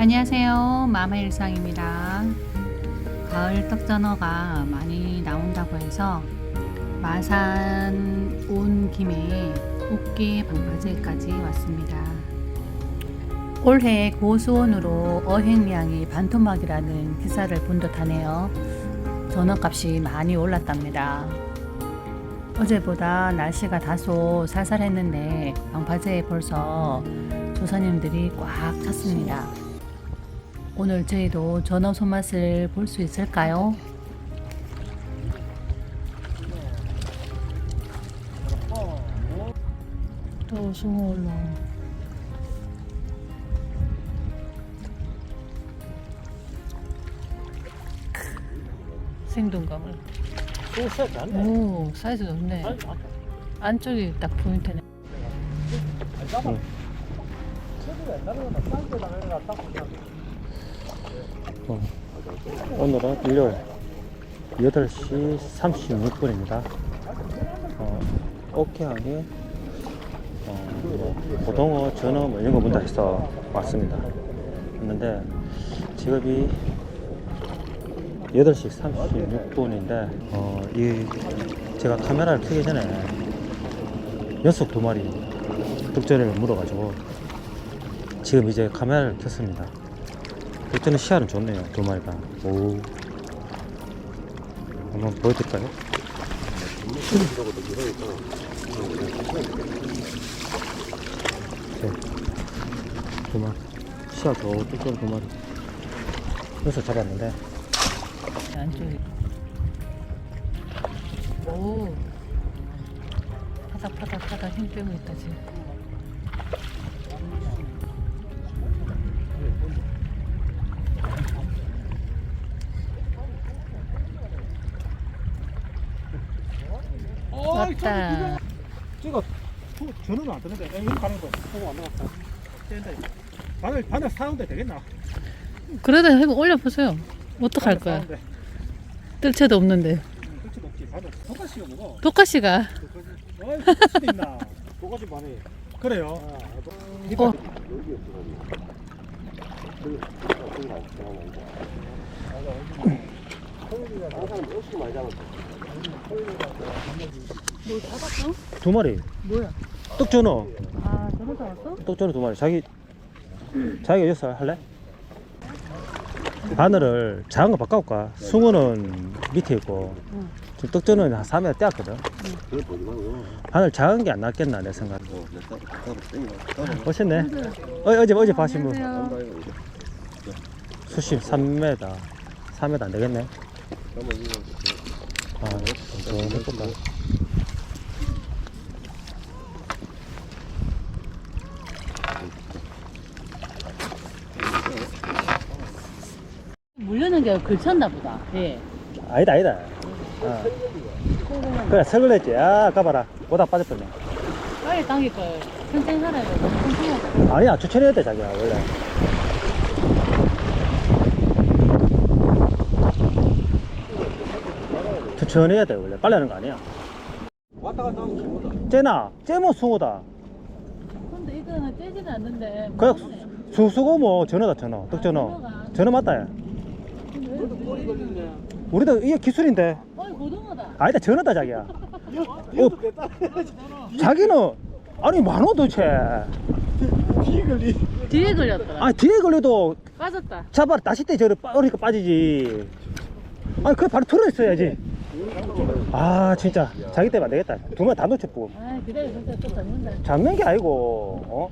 안녕하세요. 마마 일상입니다. 가을 떡전어가 많이 나온다고 해서 마산 온 김에 웃기 방파제까지 왔습니다. 올해 고수원으로 어획량이 반토막이라는 기사를 본 듯하네요. 전어값이 많이 올랐답니다. 어제보다 날씨가 다소 살살했는데 방파제에 벌써 조사님들이 꽉 찼습니다. 오늘 저희도 전어 손맛을 볼 수 있을까요? 또 숭어 올라. 생동감을. 오 사이즈 좋네. 안쪽이 딱 포인트네. 아 어, 오늘은 일요일 8시 36분입니다. 어, 오케하게 어, 뭐, 고등어, 전어 뭐 이런 거 문다 해서 왔습니다. 왔는데 지금이 8시 36분인데 어, 이 제가 카메라를 켜기 전에 녀석 두 마리 득전을 물어가지고 지금 이제 카메라를 켰습니다. 일단은 시야는 좋네요 두 마리가 오 한번 보여드릴까요? 네. 두 마리 시야 좋은 두 마리 여기서 잡았는데 안쪽이. 오. 파닥파닥파닥 힘 빼고 있다 지금. 왔다. 찍어. 전화는 안 되는데. 여기 가는 거. 보고 안 나갔다. 된다. 이거. 바늘, 바늘 사는데 되겠나? 그래도 해보 올려 보세요. 어떡할 바늘 거야? 사는데. 뜰 채도 없는데. 응, 그렇지 높지. 바늘. 똑같이가 뭐고? 똑같이가. 어이, 똑같이 있나? 똑같이 반해. 그래요. 어. 항상 열심히 많이 잡았어. 뭐 잡았어? 두 마리 뭐야? 떡전어 아, 저거 잡았어? 떡전어 두 마리 자기 자기가 여기서 할래? 바늘을 작은 거 바꿔올까? 숭어는 밑에 있고 응. 지금 떡전어는 한 3m 떼었거든 그걸 보지 말고. 바늘 작은 게 안 낫겠나 내 생각 어, 내 따, 따로 땡겨. 멋있네 어, 어제 어제 봐신 분 안녕하세요. 이거. 수심 3m 3m 안 되겠네 이거. 아좀 해볼까 물려는 게 걸쳤나 보다. 예. 아니다 아니다 어. 그래 설거했지 아 까 봐라 오다 빠졌더니 빨리 당길 걸. 천천히 하라 이거. 천천히 하자. 아니야 추천해야 돼 자기야 원래 추천해야 돼 원래 빨리 하는 거 아니야 왔다 갔다 하면 죽었다. 쟤나 쟤뭐 숭어다 근데 이거는 떼지도 않는데. 그냥 뭐하네. 수수고 뭐 전어다 전어 떡 전어 전어 맞다 야. 우리도 이게 기술인데 어이 고등어다. 아니다 전어다 자기야 어. 자기는 아니 많어 도대체 뒤에 걸리. 뒤에 걸렸더라. 아니 뒤에 걸려도 빠졌다. 잡아 다시 때 저를 빠르니까 빠지지 아니 그래 바로 털어 있어야지 아 진짜 자기 때문에 안 되겠다 두 마리 다 놓쳤고 아 기다려 진짜 또 잡는다. 잡는 게 아니고 어?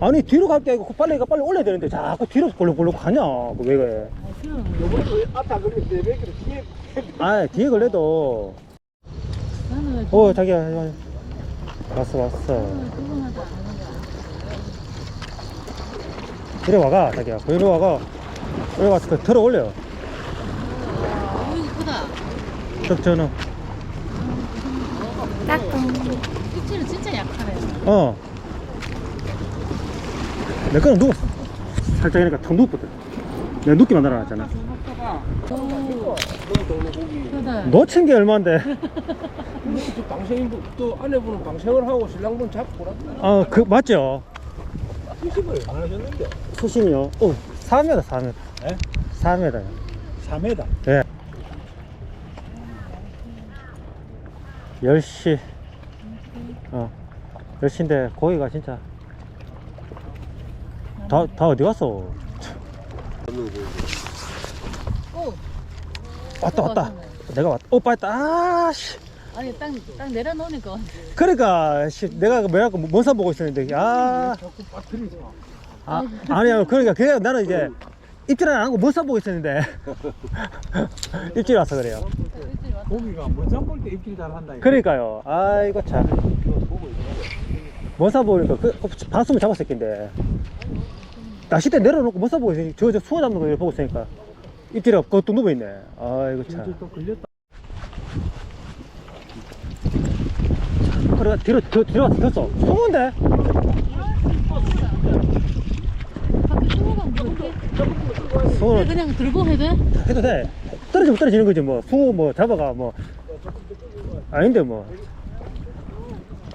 아니 뒤로 갈 게 아니고 빨리 빨리 올려야 되는데 자꾸 뒤로 볼록볼록 가냐 그왜 그래 아. 요번에도 앞에 안 걸리면 내 맥기를 뒤에. 아 뒤에 걸려도 왜어 자기야 왔어 왔어 조금하다. 이리 와가 자기야 이리 와가 이리 와서 그 들어 올려 오 이쁘다. 떡전어 피치는 진짜 약하네. 어. 내 거는 누워. 살짝 이니까 턱 눕거든. 내가 만들어놨잖아. 오. 그다. 놓친 게 얼마인데. 저 방생인 분, 또 아내분은 방생을 하고 신랑분 잡고 그랬다. 어, 그, 맞죠? 수심을 얼마나 줬는데? 수심이요? 어, 4m, 4m. 예? 4m요. 3m. 예. 10시. 어. 10시인데 고기가 진짜 다, 다 어디 갔어? 오, 왔다, 왔다. 내가 왔다. 오, 빠졌다. 아, 씨. 아니 딱, 딱 내려놓으니까 그러니까, 씨, 내가 뭐라고 먼산 보고 있었는데, 아, 자꾸 빠뜨리지 마. 아, 아니야. 그러니까, 그냥 나는 이제 입질 안 하고 먼산 보고 있었는데, 입질 와서 그래요. 고기가 먼산 볼때 입질 잘 한다. 이거. 그러니까요. 아이고, 참. 그거 보고 있어. 먼산 보니까, 그, 그 방송을 잡았을 낀데, 낚싯대 내려놓고 먼산 보고 있으니까, 저, 저 숭어 잡는 거 보고 있으니까, 입질이 없고, 또 누워있네. 아이고, 참. 또 걸렸다. 그래, 뒤로, 뒤로, 뒤로 와서 켰어. 숭어인데? 밖에 수호가 무섭게 숭어는 그냥 들고 해도 돼? 해도 돼. 떨어지면 떨어지는 거지 뭐. 숭어 뭐 잡아가 뭐. 아닌데 뭐.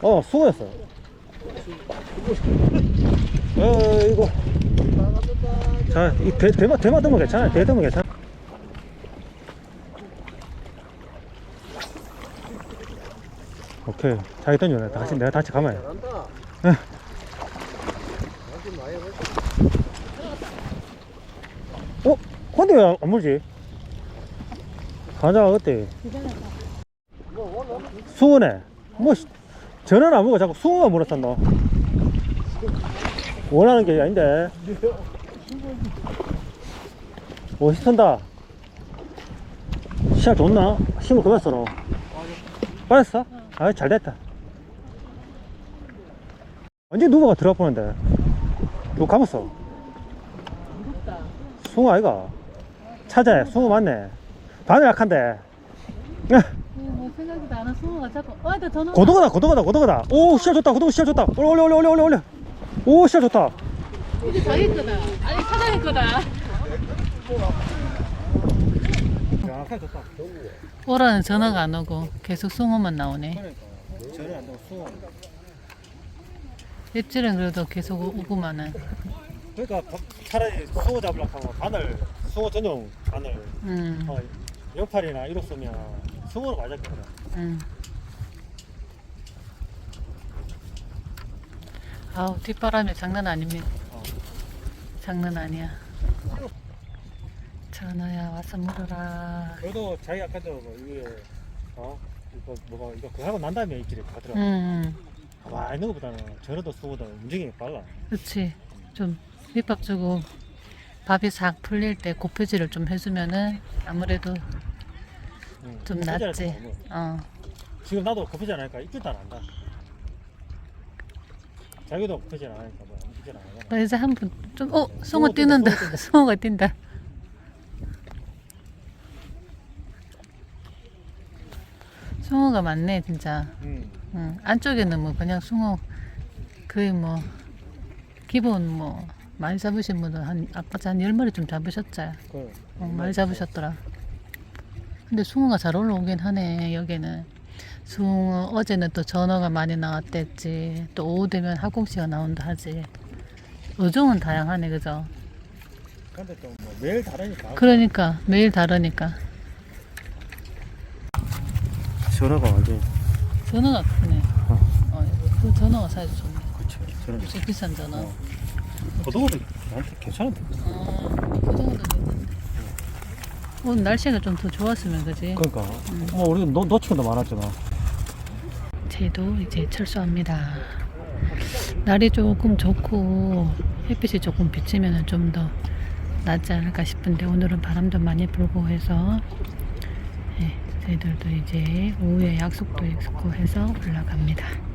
어, 숭어였어. 어, 이거. 자, 이 대, 대마, 대마 드면 괜찮아. 대 드면 괜찮아. 오케이. 자기 던져. 내가 다시, 내가 다시 가만히. 응. 어? 근데 왜 안 물지? 가자, 어때? 숭어네. 뭐, 씨, 전화는 안 먹어. 자꾸 숭어가 물었었나? 원하는 게 아닌데. 멋있던다. 시야 좋나? 힘을 그랬어, 너. 빠졌어? 아, 잘 됐다. 언제 누버가 들어가 보는데? 누구 감았어? 숭어 아이가? 찾아야 숭어 맞네. 바늘 약한데. 뭐 생각지도 않은 수호가 자꾸 어, 나 전화 고도가다, 고도가다, 고도가다. 오, 시야 좋다, 고도가 시야 좋다. 올려, 올려, 올려, 올려, 올려. 오, 시야 좋다. 이게 자기 거다 아니 사장님 거다. 오라는 전화가 안 오고 계속 숭어만 나오네. 전혀 안 되고 숭어. 입질은 그래도 계속 오- 오고만은 그러니까 바- 차라리 숭어 잡으려고 하고 바늘, 숭어 전용 바늘, 음, 어, 옆팔이나 이렇 쓰면 숭어로 맞았거든. 음. 아우 뒷바람이 장난 아닙니다 어. 장난 아니야 전화야 와서 물어라 그래도 자기 아까도 뭐 이게 어 이거 뭐가 이거 그거 하고 난 다음에 입질이 가더라. 음, 가만히 있는 것보다는 전에도 숭어도 움직임이 빨라. 그치 좀 밑밥 주고 밥이 싹 풀릴 때 고표질을 좀 해주면은 아무래도 응. 좀 낫지. 어 지금 나도 고프지 않으니까 입질도 안 한다. 자기도 고프지 않으니까 뭐 나 이제 한번 좀, 어, 숭어 송어 뛰는다. 송어가 뛴다. 숭어가 많네, 진짜. 응. 응. 안쪽에는 뭐 그냥 숭어, 거의 뭐, 기본 뭐, 많이 잡으신 분들 한, 아까 한 10마리 좀 잡으셨지? 그 어, 많이 잡으셨더라. 근데 숭어가 잘 올라오긴 하네, 여기는. 숭어, 어제는 또 전어가 많이 나왔댔지. 또 오후 되면 학공씨가 나온다 하지. 어종은 다양하네, 그죠? 근데 또 뭐 매일 다르니까. 그러니까, 매일 다르니까. 전화가 완전 전어가 크네. 어, 그 전어가 사이즈 좋네. 그치. 전화. 진짜 비싼 전어. 어. 고도도 나한테 괜찮은데. 어, 그 정도 됐는데. 오늘 날씨가 좀 더 좋았으면, 그지? 그러니까. 뭐 우리도 놓, 놓치는 거 많았잖아. 저도 이제 철수합니다. 날이 조금 좋고 햇빛이 조금 비치면 좀 더 낫지 않을까 싶은데 오늘은 바람도 많이 불고 해서 예, 저희들도 이제 오후에 약속도 있고 해서 올라갑니다.